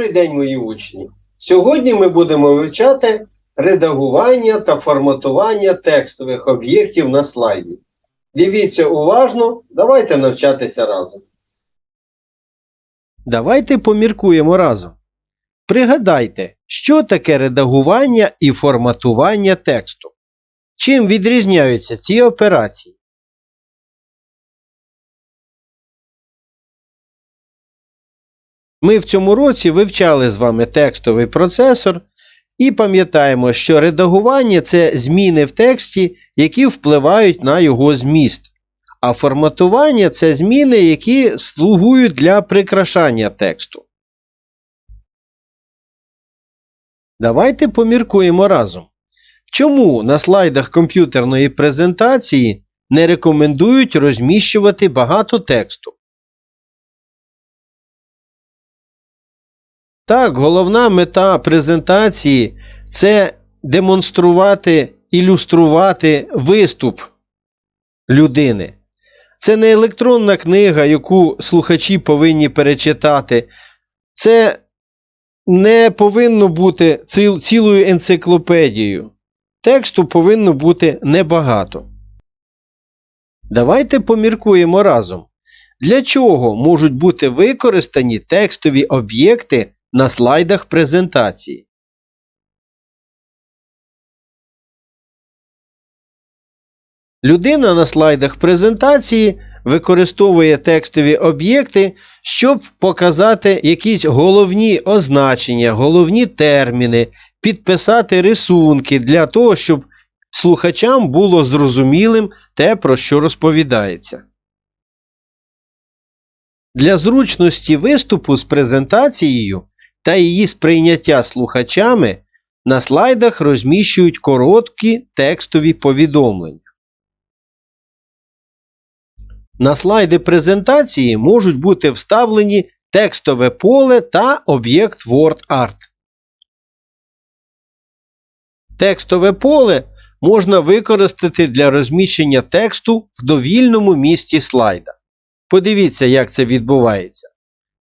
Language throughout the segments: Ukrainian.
Добрий день, мої учні! Сьогодні ми будемо вивчати редагування та форматування текстових об'єктів на слайді. Дивіться уважно, давайте навчатися разом. Давайте поміркуємо разом. Пригадайте, що таке редагування і форматування тексту. Чим відрізняються ці операції? Ми в цьому році вивчали з вами текстовий процесор і пам'ятаємо, що редагування це зміни в тексті, які впливають на його зміст. А форматування це зміни, які слугують для прикрашання тексту. Давайте поміркуємо разом. Чому на слайдах комп'ютерної презентації не рекомендують розміщувати багато тексту? Так, головна мета презентації це демонструвати, ілюструвати виступ людини. Це не електронна книга, яку слухачі повинні перечитати. Це не повинно бути ціл, цілою енциклопедією. Тексту повинно бути небагато. Давайте поміркуємо разом. Для чого можуть бути використані текстові об'єкти на слайдах презентації? Людина на слайдах презентації використовує текстові об'єкти, щоб показати якісь головні означення, головні терміни, підписати рисунки для того, щоб слухачам було зрозумілим те, про що розповідається. Для зручності виступу з презентацією та її сприйняття слухачами на слайдах розміщують короткі текстові повідомлення. На слайди презентації можуть бути вставлені текстове поле та об'єкт WordArt. Текстове поле можна використати для розміщення тексту в довільному місці слайда. Подивіться, як це відбувається.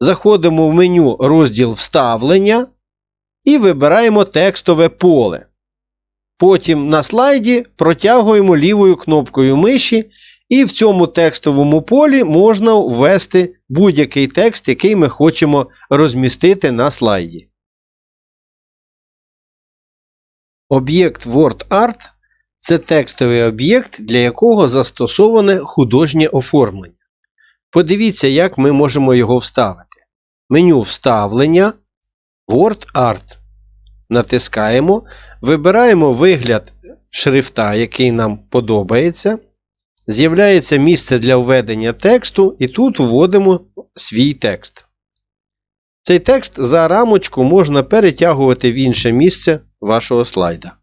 Заходимо в меню розділ Вставлення і вибираємо текстове поле. Потім на слайді протягуємо лівою кнопкою миші, і в цьому текстовому полі можна ввести будь-який текст, який ми хочемо розмістити на слайді. Об'єкт WordArt це текстовий об'єкт, для якого застосоване художнє оформлення. Подивіться, як ми можемо його вставити. Меню Вставлення, WordArt. Натискаємо, вибираємо вигляд шрифта, який нам подобається. З'являється місце для введення тексту, і тут вводимо свій текст. Цей текст за рамочку можна перетягувати в інше місце вашого слайда.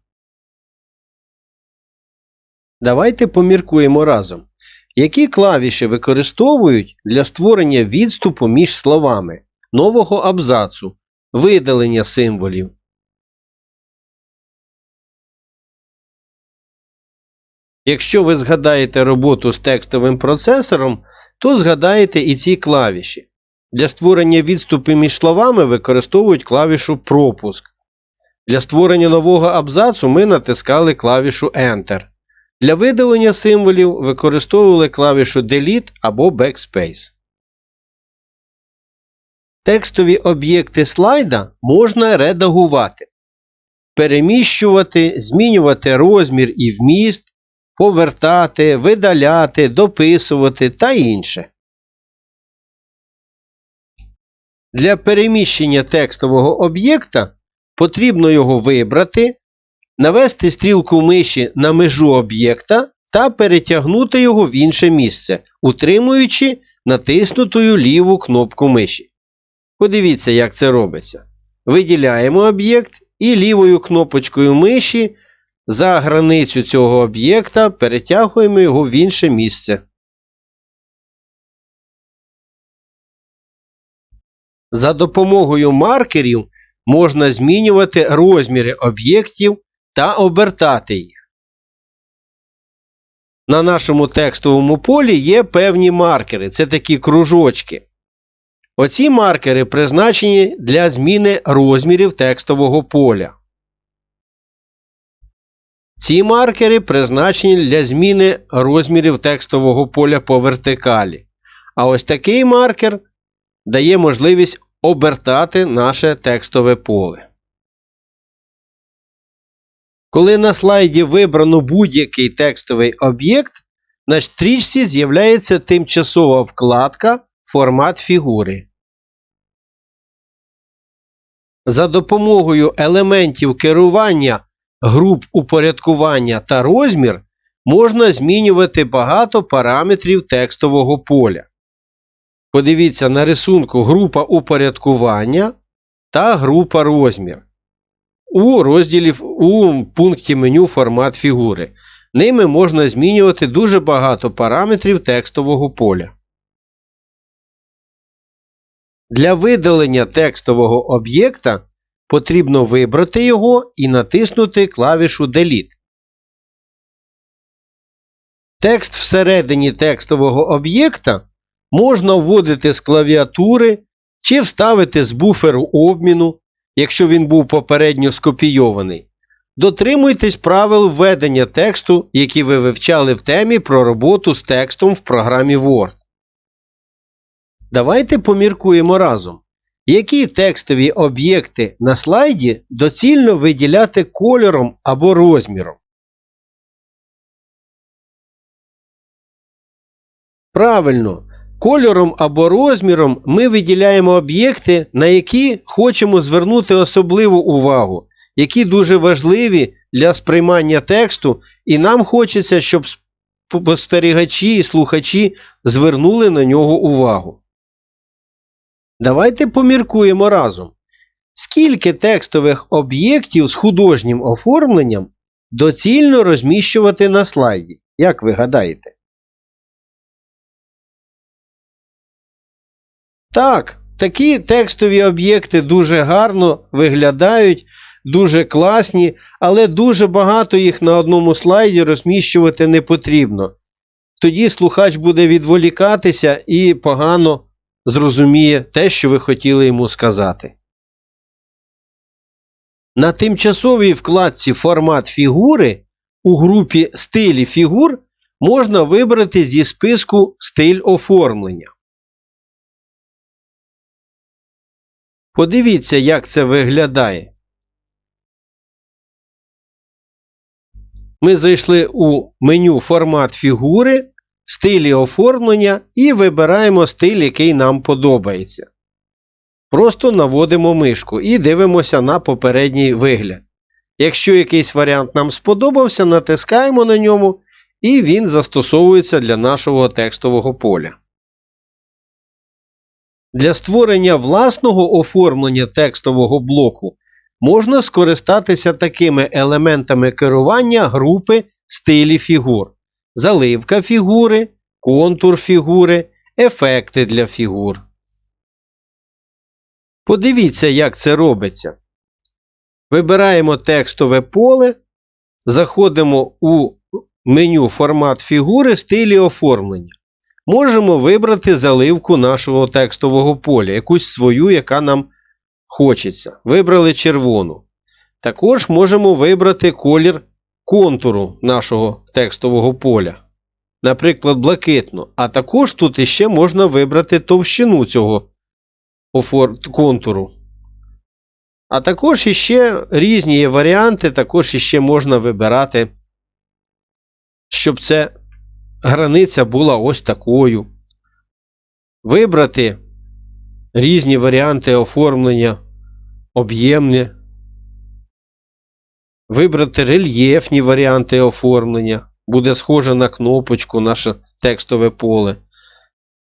Давайте поміркуємо разом. Які клавіші використовують для створення відступу між словами, нового абзацу, видалення символів? Якщо ви згадаєте роботу з текстовим процесором, то згадаєте і ці клавіші. Для створення відступу між словами використовують клавішу пропуск. Для створення нового абзацу ми натискали клавішу Enter. Для видалення символів використовували клавішу Delete або Backspace. Текстові об'єкти слайда можна редагувати, переміщувати, змінювати розмір і вміст, повертати, видаляти, дописувати та інше. Для переміщення текстового об'єкта потрібно його вибрати, навести стрілку миші на межу об'єкта та перетягнути його в інше місце, утримуючи натиснутою ліву кнопку миші. Подивіться, як це робиться. Виділяємо об'єкт і лівою кнопочкою миші за границю цього об'єкта перетягуємо його в інше місце. За допомогою маркерів можна змінювати розміри об'єктів та обертати їх. На нашому текстовому полі є певні маркери, це такі кружочки. Оці маркери призначені для зміни розмірів текстового поля. Ці маркери призначені для зміни розмірів текстового поля по вертикалі. А ось такий маркер дає можливість обертати наше текстове поле. Коли на слайді вибрано будь-який текстовий об'єкт, на стрічці з'являється тимчасова вкладка Формат фігури. За допомогою елементів керування, груп упорядкування та розмір можна змінювати багато параметрів текстового поля. Подивіться на рисунку група упорядкування та група розмір. У розділі у пункті меню формат фігури. Ними можна змінювати дуже багато параметрів текстового поля. Для видалення текстового об'єкта потрібно вибрати його і натиснути клавішу Delete. Текст всередині текстового об'єкта можна вводити з клавіатури чи вставити з буферу обміну, якщо він був попередньо скопійований. Дотримуйтесь правил введення тексту, які ви вивчали в темі про роботу з текстом в програмі Word. Давайте поміркуємо разом, які текстові об'єкти на слайді доцільно виділяти кольором або розміром. Правильно, кольором або розміром ми виділяємо об'єкти, на які хочемо звернути особливу увагу, які дуже важливі для сприймання тексту, і нам хочеться, щоб спостерігачі і слухачі звернули на нього увагу. Давайте поміркуємо разом. Скільки текстових об'єктів з художнім оформленням доцільно розміщувати на слайді? Як ви гадаєте? Так, такі текстові об'єкти дуже гарно виглядають, дуже класні, але дуже багато їх на одному слайді розміщувати не потрібно. Тоді слухач буде відволікатися і погано зрозуміє те, що ви хотіли йому сказати. На тимчасовій вкладці Формат фігури у групі Стилі фігур можна вибрати зі списку Стиль оформлення. Подивіться, як це виглядає. Ми зайшли у меню Формат фігури, стилі оформлення і вибираємо стиль, який нам подобається. Просто наводимо мишку і дивимося на попередній вигляд. Якщо якийсь варіант нам сподобався, натискаємо на ньому, і він застосовується для нашого текстового поля. Для створення власного оформлення текстового блоку можна скористатися такими елементами керування групи стилі фігур, заливка фігури, контур фігури, ефекти для фігур. Подивіться, як це робиться. Вибираємо текстове поле, заходимо у меню Формат фігури стилі оформлення можемо вибрати заливку нашого текстового поля, якусь свою, яка нам хочеться. Вибрали червону. Також можемо вибрати колір контуру нашого текстового поля. Наприклад, блакитну. А також тут іще можна вибрати товщину цього контуру. А також іще різні є варіанти, також іще можна вибирати, щоб це границя була ось такою. Вибрати різні варіанти оформлення об'ємне. Вибрати рельєфні варіанти оформлення. Буде схоже на кнопочку наше текстове поле.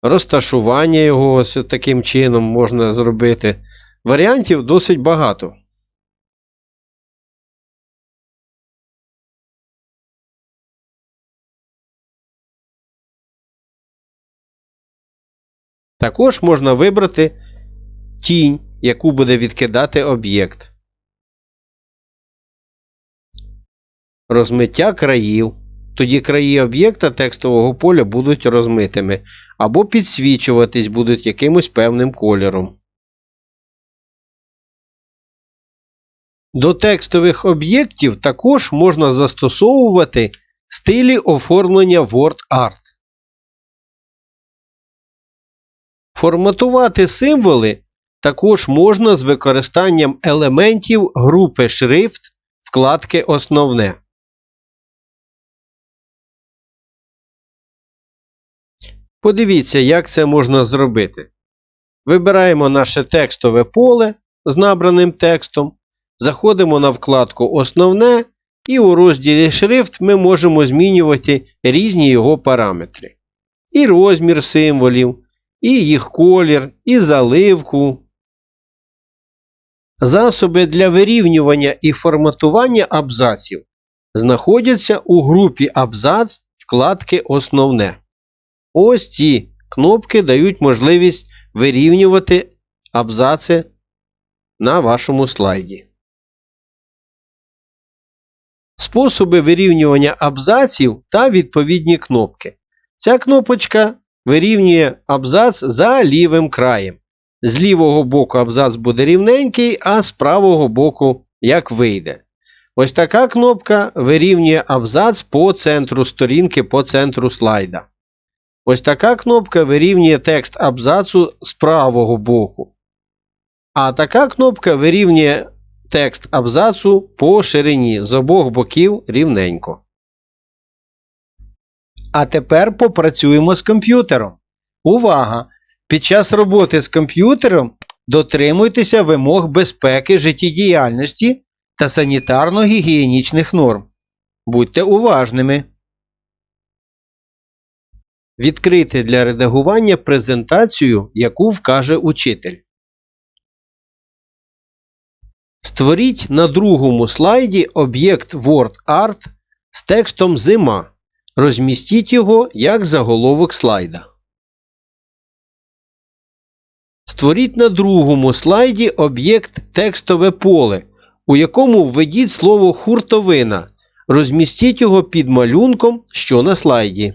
Розташування його ось таким чином можна зробити. Варіантів досить багато. Також можна вибрати тінь, яку буде відкидати об'єкт. Розмиття країв. Тоді краї об'єкта текстового поля будуть розмитими. або підсвічуватись будуть якимось певним кольором. До текстових об'єктів також можна застосовувати стилі оформлення WordArt. Форматувати символи також можна з використанням елементів групи шрифт вкладки Основне. Подивіться, як це можна зробити. Вибираємо наше текстове поле з набраним текстом, заходимо на вкладку Основне і у розділі Шрифт ми можемо змінювати різні його параметри. І розмір символів, і їх колір, і заливку. Засоби для вирівнювання і форматування абзаців знаходяться у групі Абзац вкладки Основне. Ось ці кнопки дають можливість вирівнювати абзаци на вашому слайді. Способи вирівнювання абзаців та відповідні кнопки. Ця кнопочка вирівнює абзац за лівим краєм. З лівого боку абзац буде рівненький, а з правого боку як вийде. Ось така кнопка вирівнює абзац по центру сторінки, по центру слайда. Ось така кнопка вирівнює текст абзацу з правого боку. А така кнопка вирівнює текст абзацу по ширині з обох боків рівненько. А тепер попрацюємо з комп'ютером. Увага! Під час роботи з комп'ютером дотримуйтеся вимог безпеки життєдіяльності та санітарно-гігієнічних норм. Будьте уважними. Відкрити для редагування презентацію, яку вкаже учитель. Створіть на другому слайді об'єкт WordArt з текстом Зима. Розмістіть його як заголовок слайда. Створіть на другому слайді об'єкт текстове поле, у якому введіть слово хуртовина. Розмістіть його під малюнком, що на слайді.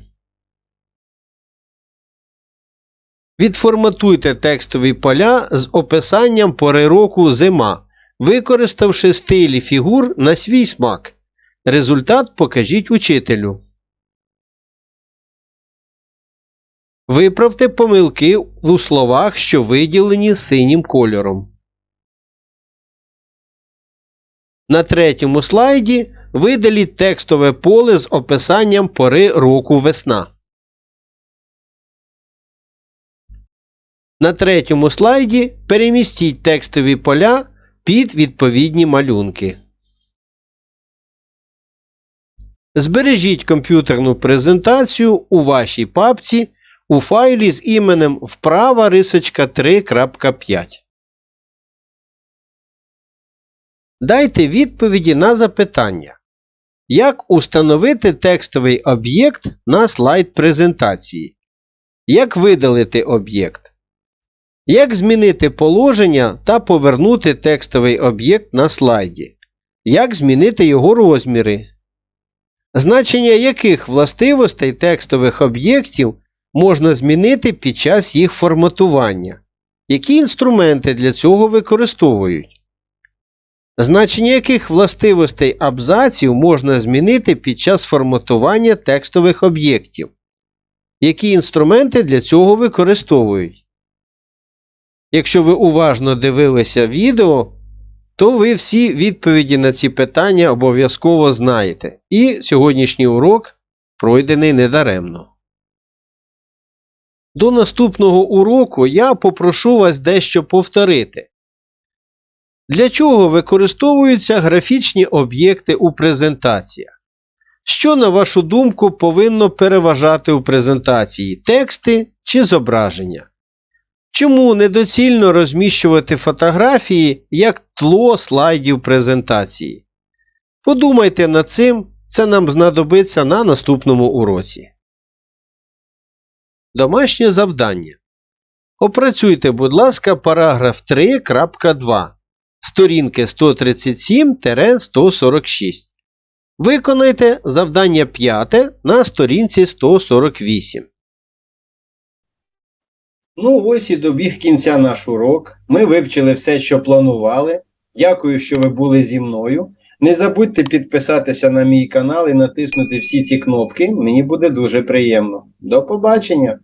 Відформатуйте текстові поля з описанням пори року зима, використавши стилі фігур на свій смак. Результат покажіть учителю. Виправте помилки у словах, що виділені синім кольором. На третьому слайді видаліть текстове поле з описанням пори року весна. На третьому слайді перемістіть текстові поля під відповідні малюнки. Збережіть комп'ютерну презентацію у вашій папці у файлі з іменем вправа рисочка 3.5. Дайте відповіді на запитання. Як установити текстовий об'єкт на слайд презентації? Як видалити об'єкт? Як змінити положення та повернути текстовий об'єкт на слайді? Як змінити його розміри? Значення яких властивостей текстових об'єктів можна змінити під час їх форматування? Які інструменти для цього використовують? Значення яких властивостей абзаців можна змінити під час форматування текстових об'єктів? Які інструменти для цього використовують? Якщо ви уважно дивилися відео, то ви всі відповіді на ці питання обов'язково знаєте. І сьогоднішній урок пройдений недаремно. До наступного уроку я попрошу вас дещо повторити. Для чого використовуються графічні об'єкти у презентаціях? Що, на вашу думку, повинно переважати у презентації тексти чи зображення? Чому недоцільно розміщувати фотографії як тло слайдів презентації? Подумайте над цим, це нам знадобиться на наступному уроці. Домашнє завдання. Опрацюйте, будь ласка, параграф 3.2 сторінки 137-146. Виконайте завдання 5 на сторінці 148. Ну, ось і добіг кінця наш урок. Ми вивчили все, що планували. Дякую, що ви були зі мною. Не забудьте підписатися на мій канал і натиснути всі ці кнопки. Мені буде дуже приємно. До побачення!